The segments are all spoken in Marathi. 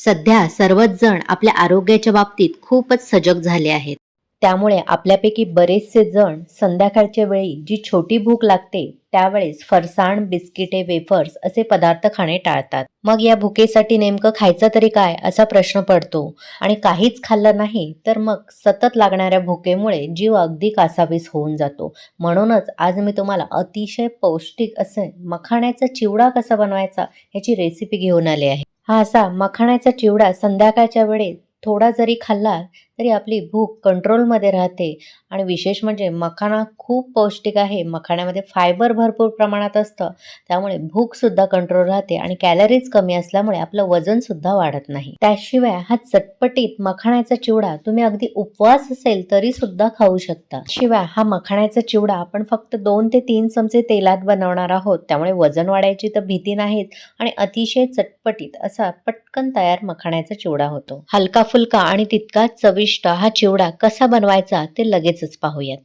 सध्या सर्वच जण आपल्या आरोग्याच्या बाबतीत खूपच सजग झाले आहेत. त्यामुळे आपल्यापैकी बरेचसे जण संध्याकाळच्या वेळी जी छोटी भूक लागते त्यावेळेस फरसाण बिस्किटे वेफर्स असे पदार्थ खाणे टाळतात. मग या भुकेसाठी नेमकं खायचं तरी काय असा प्रश्न पडतो. आणि काहीच खाल्लं नाही तर मग सतत लागणाऱ्या भुकेमुळे जीव अगदी कासावीस होऊन जातो. म्हणूनच आज मी तुम्हाला अतिशय पौष्टिक असे मखाण्याचा चिवडा कसा बनवायचा याची रेसिपी घेऊन आले आहे. हा असा मखाण्याचा चिवडा संध्याकाळच्या वेळेत थोडा जरी खाल्ला तरी आपली भूक कंट्रोलमध्ये राहते. आणि विशेष म्हणजे मखाणा खूप पौष्टिक आहे. मखाण्यामध्ये फायबर भरपूर प्रमाणात असतं. त्यामुळे भूकसुद्धा कंट्रोल राहते आणि कॅलरीज कमी असल्यामुळे आपलं वजनसुद्धा वाढत नाही. त्याशिवाय हा चटपटीत मखाण्याचा चिवडा तुम्ही अगदी उपवास असेल तरी सुद्धा खाऊ शकता. शिवाय हा मखाण्याचा चिवडा आपण फक्त दोन ते तीन चमचे तेलात बनवणार आहोत. त्यामुळे वजन वाढायची तर भीती नाहीच आणि अतिशय चटपटीत असा पटकन तयार मखाण्याचा चिवडा होतो. हलका फुलका आणि तितकाच चविष्ट हा चिवडा कसा बनवायचा ते लगेचच पाहूयात.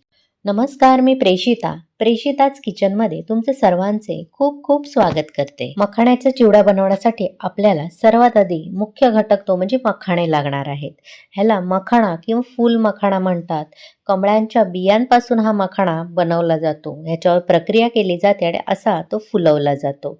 नमस्कार मी प्रेषिता प्रेषिताच किचनमध्ये तुमचे सर्वांचे खूप खूप स्वागत करते. मखाण्याचा चिवडा बनवण्यासाठी आपल्याला सर्वात आधी मुख्य घटक तो म्हणजे मखाणे लागणार आहेत. ह्याला मखाणा किंवा फुल मखाणा म्हणतात. कमळांच्या बियांपासून हा मखाणा बनवला जातो. ह्याच्यावर प्रक्रिया केली जाते आणि असा तो फुलवला जातो.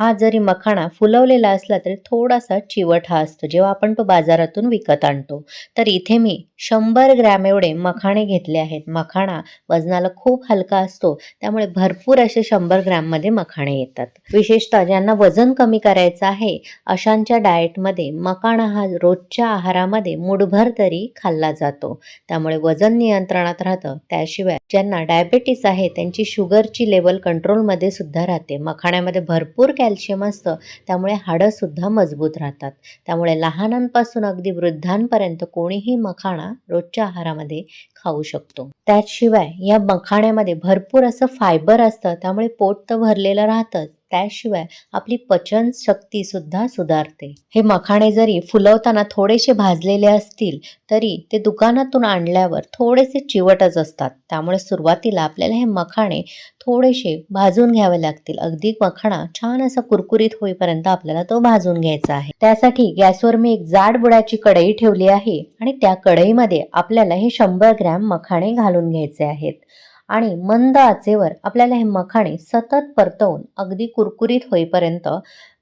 हा जरी मखाणा फुलवलेला असला तरी थोडासा चिवट हा असतो. जेव्हा आपण तो बाजारातून विकत आणतो. तर इथे मी शंभर ग्रॅम एवढे मखाणे घेतले आहेत. मखाणा वजनाला खूप हलका असतो. त्यामुळे भरपूर असे शंभर ग्रॅममध्ये मखाणे येतात. विशेषतः ज्यांना वजन कमी करायचं आहे अशांच्या डाएटमध्ये मखाणा हा रोजच्या आहारामध्ये मुठभर तरी खाल्ला जातो. त्यामुळे वजन नियंत्रणात राहतं. त्याशिवाय ज्यांना डायबेटीस आहे त्यांची शुगरची लेवल कंट्रोलमध्ये सुद्धा राहते. मखाण्यामध्ये भरपूर कॅल्शियम असतं. त्यामुळे हाडं सुद्धा मजबूत राहतात. त्यामुळे लहानांपासून अगदी वृद्धांपर्यंत कोणीही मखाणा रोजच्या आहारामध्ये खाऊ शकतो. त्याशिवाय या मखाण्यामध्ये भरपूर असं फायबर असतं. त्यामुळे पोट तर भरलेलं राहतंच. त्याशिवाय आपली पचन शक्ती सुद्धा सुधारते. हे मखाणे जरी फुलवताना थोडेसे भाजलेले असतील तरी ते दुकानातून आणल्यावर थोडेसे चिवटच असतात. त्यामुळे सुरुवातीला आपल्याला हे मखाणे थोडेसे भाजून घ्यावे लागतील. अगदी मखाणा छान असा कुरकुरीत होईपर्यंत आपल्याला तो भाजून घ्यायचा आहे. त्यासाठी गॅसवर मी एक जाड बुडाची कढई ठेवली आहे आणि त्या कढईमध्ये आपल्याला हे शंभर ग्रॅम मखाणे घालून घ्यायचे आहेत. आणि मंद आचेवर आपल्याला हे मखाणे सतत परतवून अगदी कुरकुरीत होईपर्यंत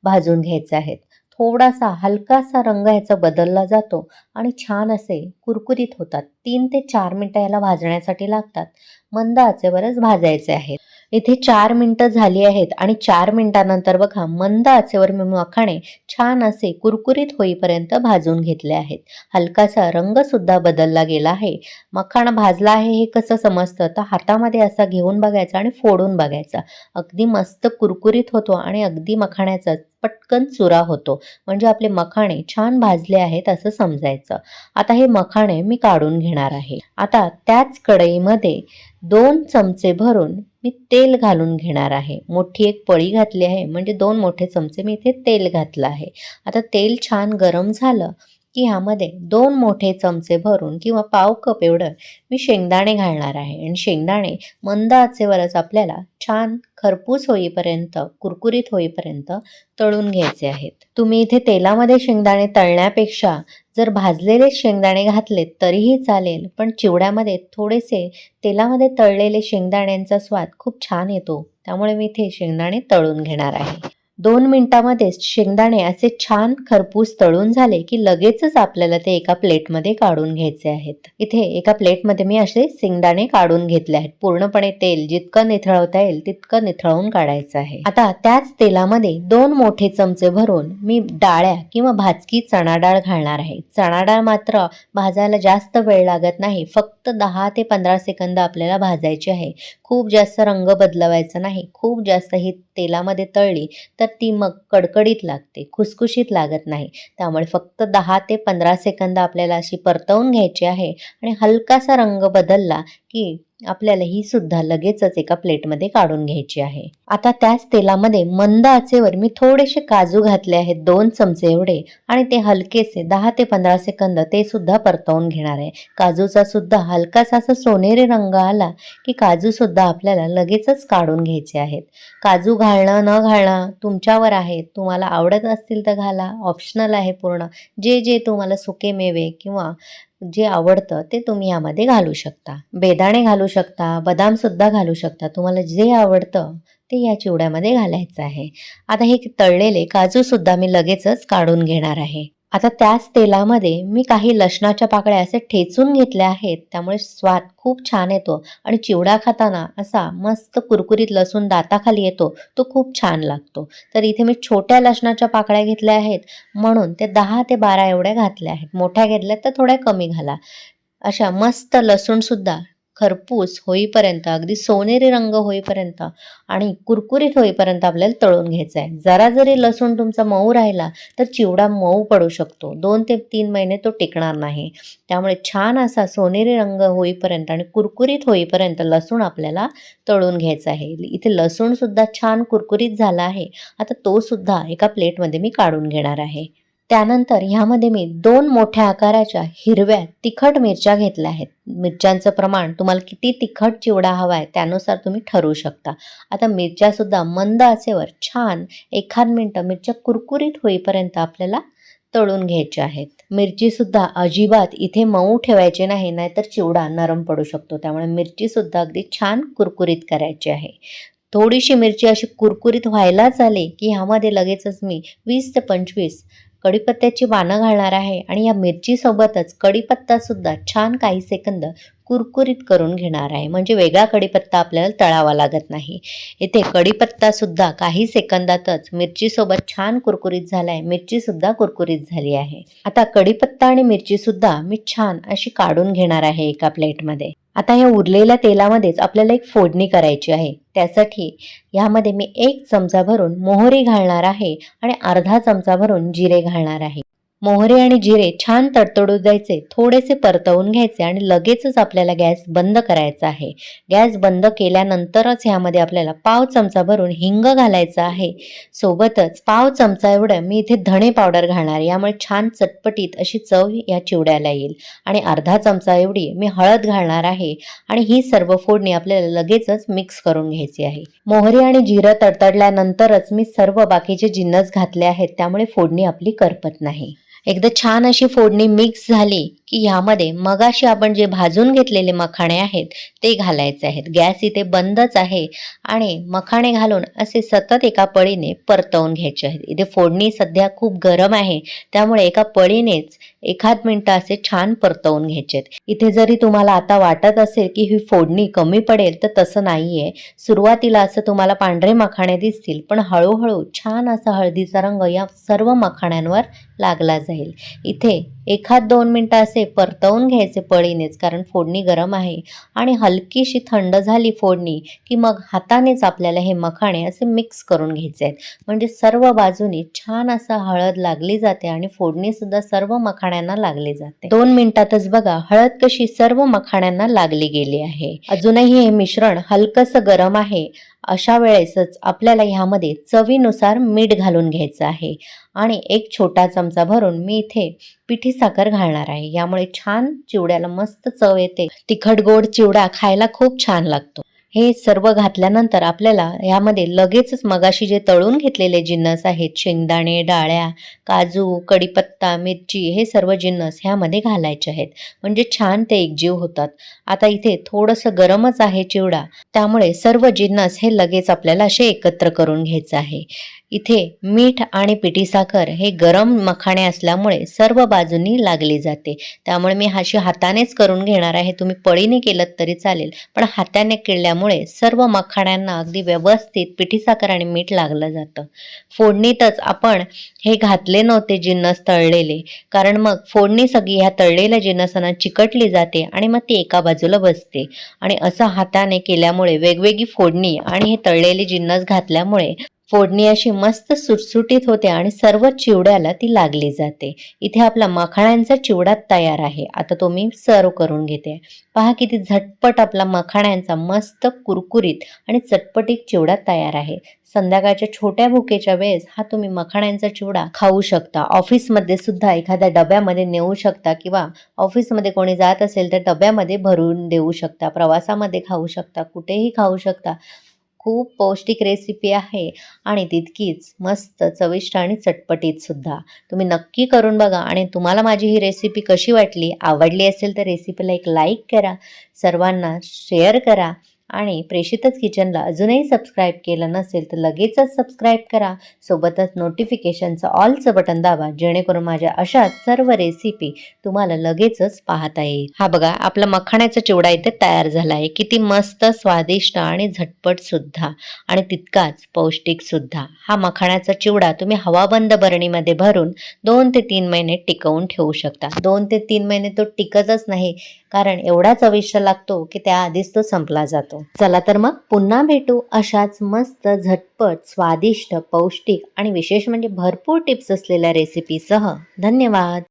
भाजून घ्यायचे आहेत. थोडासा हलकासा रंग ह्याचा बदलला जातो आणि छान असे कुरकुरीत होतात. तीन ते चार मिनटं याला भाजण्यासाठी लागतात. मंद आचेवरच भाजायचे आहेत. इथे चार मिनटं झाली आहेत आणि चार मिनटानंतर बघा मंद आचेवर मी मखाणे छान असे कुरकुरीत होईपर्यंत भाजून घेतले आहेत. हलकासा रंगसुद्धा बदलला गेला आहे. मखाण भाजला आहे हे कसं समजतं? तर हातामध्ये असा घेऊन बघायचा आणि फोडून बघायचा. अगदी मस्त कुरकुरीत होतो आणि अगदी मखाण्याचा पटकन चुरा होतो. म्हणजे आपले मखाणे छान भाजले आहेत असं समजायचं. आता हे मखाणे मी काढून घेणार आहे. आता त्याच कढईमध्ये दोन चमचे भरून मी तेल घालून घेणार आहे. मोठी एक पळी घातली आहे. म्हणजे दोन मोठे चमचे मी इथे तेल घातलं आहे. आता तेल छान गरम झालं की ह्यामध्ये दोन मोठे चमचे भरून किंवा पाव कप एवढं मी शेंगदाणे घालणार आहे. आणि शेंगदाणे मंद आचेवरच आपल्याला छान खरपूस होईपर्यंत कुरकुरीत होईपर्यंत तळून घ्यायचे आहेत. तुम्ही इथे तेलामध्ये शेंगदाणे तळण्यापेक्षा जर भाजलेले शेंगदाणे घातले तरीही चालेल पण चिवड्यामध्ये थोडेसे तेलामध्ये तळलेले शेंगदाण्यांचा स्वाद खूप छान येतो. त्यामुळे मी इथे शेंगदाणे तळून घेणार आहे. दोन मिनिटामध्येच शेंगदाणे असे छान खरपूस तळून झाले की लगेचच आपल्याला ते एका प्लेटमध्ये काढून घ्यायचे आहेत. इथे एका प्लेटमध्ये मी असे शेंगदाणे काढून घेतले आहेत. पूर्णपणे तेल जितकं निथळवता येईल तितकं निथळवून काढायचं आहे. आता त्याच तेलामध्ये दोन मोठे चमचे भरून मी डाळ्या किंवा भाजकी चणा डाळ घालणार आहे. चणा डाळ मात्र भाजायला जास्त वेळ लागत नाही. फक्त दहा ते पंधरा सेकंद आपल्याला भाजायची आहे. खूप जास्त रंग बदलवायचा नाही. खूप जास्त ही तेलामध्ये तळली तर ती मग कडकडीत लागते खुसखुशीत लागत नाही. त्यामुळे फक्त दहा ते पंधरा सेकंद आपल्याला अशी परतवून घ्यायची आहे आणि हलकासा रंग बदलला की आपल्याला ही सुद्धा लगेचच एका प्लेटमध्ये काढून घ्यायची आहे. आता त्याच तेलामध्ये मंद आचेवर मी थोडेसे काजू घातले आहेत दोन चमचे एवढे. आणि ते हलकेसे दहा ते पंधरा सेकंद ते सुद्धा परतवून घेणार आहे. काजूचा सुद्धा हलकासा असा सोनेरी रंग आला की काजू सुद्धा आपल्याला लगेचच काढून घ्यायचे आहेत. काजू घालणं न घालणं तुमच्यावर आहे. तुम्हाला आवडत असतील तर घाला. ऑप्शनल आहे पूर्ण. जे जे तुम्हाला सुके मेवे किंवा जे आवडतं ते तुम्ही यामध्ये घालू शकता. बेदाणे घालू शकता बदामसुद्धा घालू शकता. तुम्हाला जे आवडतं ते या चिवड्यामध्ये घालायचं आहे. आता हे तळलेले काजूसुद्धा मी लगेचच काढून घेणार आहे. आता त्याच तेलामध्ये मी काही लसणाच्या पाकळ्या असे ठेचून घेतल्या आहेत. त्यामुळे स्वाद खूप छान येतो आणि चिवडा खाताना असा मस्त कुरकुरीत लसूण दाताखाली येतो तो खूप छान लागतो. तर इथे मी छोट्या लसणाच्या पाकळ्या घेतल्या आहेत. म्हणून ते दहा ते बारा एवढ्या घातल्या आहेत. मोठ्या घेतल्या तर थोड्या कमी घाला. अशा मस्त लसूणसुद्धा खरपूस होईपर्यंत अगदी सोनेरी रंग होईपर्यंत आणि कुरकुरीत होईपर्यंत आपल्याला तळून घ्यायचं आहे जरा जरी लसूण तुमचा मऊ राहिला तर चिवडा मऊ पडू शकतो. दोन ते तीन महिने तो टिकणार नाही. त्यामुळे छान असा सोनेरी रंग होईपर्यंत आणि कुरकुरीत होईपर्यंत लसूण आपल्याला तळून घ्यायचा आहे. इथे लसूणसुद्धा छान कुरकुरीत झाला आहे. आता तो सुद्धा एका प्लेटमध्ये मी काढून घेणार आहे. त्यानंतर ह्यामध्ये मी दोन मोठ्या आकाराच्या हिरव्या तिखट मिरच्या घेतल्या आहेत. मिरच्यांचं प्रमाण तुम्हाला किती तिखट चिवडा हवा आहे त्यानुसार तुम्ही ठरवू शकता. आता मिरच्यासुद्धा मंद आचेवर छान एखाद मिनटं मिरच्या कुरकुरीत होईपर्यंत आपल्याला तळून घ्यायच्या आहेत. मिरचीसुद्धा अजिबात इथे मऊ ठेवायचे नाही नाहीतर चिवडा नरम पडू शकतो. त्यामुळे मिरचीसुद्धा अगदी छान कुरकुरीत करायची आहे. थोडीशी मिरची अशी कुरकुरीत व्हायलाच आली की ह्यामध्ये लगेचच मी वीस ते पंचवीस कढीपत्त्याची पानं घालणार आहे आणि या मिरचीसोबतच कढीपत्तासुद्धा छान काही सेकंद कुरकुरीत करून घेणार आहे. म्हणजे वेगळा कढीपत्ता आपल्याला तळावा लागत नाही. इथे कढीपत्तासुद्धा काही सेकंदातच मिरचीसोबत छान कुरकुरीत झाला आहे मिरचीसुद्धा कुरकुरीत झाली आहे. आता कढीपत्ता आणि मिरचीसुद्धा मी छान अशी काढून घेणार आहे एका प्लेटमध्ये. आता या उरलेल्या तेलामध्येच आपल्याला एक फोडणी करायची आहे. त्यासाठी यामध्ये मी एक चमचा भरून मोहरी घालणार आहे आणि अर्धा चमचा भरून जिरे घालणार आहे. मोहरी आणि जिरे छान तडतडू द्यायचे थोडेसे परतवून घ्यायचे आणि लगेचच आपल्याला गॅस बंद करायचा आहे. गॅस बंद केल्यानंतरच ह्यामध्ये आपल्याला पाव चमचा भरून हिंग घालायचा आहे. सोबतच पाव चमचा एवढं मी इथे धणे पावडर घालणार यामुळे छान चटपटीत अशी चव या चिवड्याला येईल. आणि अर्धा चमचा एवढी मी हळद घालणार आहे आणि ही सर्व फोडणी आपल्याला लगेचच मिक्स करून घ्यायची आहे. मोहरी आणि जिरं तडतडल्यानंतरच मी सर्व बाकीचे जिन्नस घातले आहेत. त्यामुळे फोडणी आपली करपत नाही. एकदा छान अशी फोडणी मिक्स झाली. की ह्यामध्ये मगाशी आपण जे भाजून घेतलेले मखाणे आहेत ते घालायचे आहेत. गॅस इथे बंदच आहे आणि मखाणे घालून असे सतत एका पळीने परतवून घ्यायचे आहेत. इथे फोडणी सध्या खूप गरम आहे त्यामुळे एका पळीनेच एखाद मिनटं असे छान परतवून घ्यायचे इथे जरी तुम्हाला आता वाटत असेल की ही फोडणी कमी पडेल तर तसं नाहीये. सुरुवातीला असं तुम्हाला पांढरे मखाणे दिसतील पण हळूहळू छान असा हळदीचा रंग या सर्व मखाण्यांवर लागला जाईल. इथे एखाद दोन मिनटं असे परतवून घ्यायचे पळीनेच कारण फोडणी गरम आहे. आणि हलकीशी थंड झाली फोडणी की मग हातानेच आपल्याला हे मखाणे असे मिक्स करून घ्यायचे आहेत. म्हणजे सर्व बाजूनी छान असा हळद लागली जाते आणि फोडणी सुद्धा सर्व मखाण्यांना लागली जाते. दोन मिनिटातच बघा हळद कशी सर्व मखाण्यांना लागली गेली आहे. अजूनही हे मिश्रण हलकंसं गरम आहे. अशा वेळेसच आपल्याला ह्यामध्ये चवीनुसार मीठ घालून घ्यायचं आहे. आणि एक छोटा चमचा भरून मी इथे पिठी साखर घालणार आहे. यामुळे छान चिवड्याला मस्त चव येते. तिखट गोड चिवडा खायला खूप छान लागतो. हे सर्व घातल्यानंतर आपल्याला यामध्ये लगेचच मगाशी जे तळून घेतलेले जिन्नस आहेत शेंगदाणे डाळ्या काजू कढीपत्ता मिरची हे सर्व जिन्नस ह्यामध्ये घालायचे आहेत. म्हणजे छान ते एकजीव होतात. आता इथे थोडंसं गरमच आहे चिवडा. त्यामुळे सर्व जिन्नस हे लगेच आपल्याला असे एकत्र करून घ्यायचं आहे. इथे मीठ आणि पिठी साखर हे गरम मखाणे असल्यामुळे सर्व बाजूनी लागली जाते. त्यामुळे मी हाशी हातानेच करून घेणार आहे. तुम्ही पळीने केलं तरी चालेल. पण हाताने केल्यामुळे सर्व मखाण्यांना अगदी व्यवस्थित पिठी साखर आणि मीठ लागलं जातं. फोडणीतच आपण हे घातले नव्हते जिन्नस तळलेले. कारण मग फोडणी सगळी ह्या तळलेल्या जिन्नसांना चिकटली जाते आणि मग ती एका बाजूला बसते. आणि असं हाताने केल्यामुळे वेगवेगळी फोडणी आणि हे तळलेले जिन्नस घातल्यामुळे फोडणी अशी मस्त सुटसुटीत होते आणि सर्व चिवड्याला ती लागली जाते. इथे आपला मखाण्यांचा चिवडा तयार आहे. आता तो मी सर्व करून घेते. पहा किती झटपट आपला मखाण्यांचा मस्त कुरकुरीत आणि चटपटीत चिवडा तयार आहे. संध्याकाळच्या छोट्या भुकेच्या वेळेस हा तुम्ही मखाण्यांचा चिवडा खाऊ शकता. ऑफिसमध्ये सुद्धा एखाद्या डब्यामध्ये नेऊ शकता किंवा ऑफिसमध्ये कोणी जात असेल तर डब्यामध्ये भरून देऊ शकता. प्रवासामध्ये खाऊ शकता. कुठेही खाऊ शकता. खूप पौष्टिक रेसिपी आहे. आणि तितकीच मस्त चविष्ट आणि चटपटीत सुद्धा. तुम्ही नक्की करून बघा. आणि तुम्हाला माझी ही रेसिपी कशी वाटली आवडली असेल तर रेसिपीला एक लाईक करा. सर्वांना शेअर करा. आणि प्रेषितच किचनला अजूनही सबस्क्राईब केलं नसेल तर लगेचच सबस्क्राईब करा. सोबतच नोटिफिकेशनचं ऑलचं बटन दाबा जेणेकरून माझ्या अशाच सर्व रेसिपी तुम्हाला लगेचच पाहता येईल. हा बघा आपला मखाण्याचा चिवडा इथे तयार झाला आहे किती मस्त स्वादिष्ट आणि झटपट सुद्धा. आणि तितकाच पौष्टिक सुद्धा. हा मखाण्याचा चिवडा तुम्ही हवाबंद बरणीमध्ये भरून दोन ते तीन महिने टिकवून ठेवू शकता. दोन ते तीन महिने तो टिकतच नाही. कारण एवढा चविष्ट लागतो की त्याआधीच तो संपला जातो. चला तर मग पुन्हा भेटू अशाच मस्त झटपट स्वादिष्ट पौष्टिक आणि विशेष म्हणजे भरपूर टिप्स असलेल्या रेसिपीसह धन्यवाद!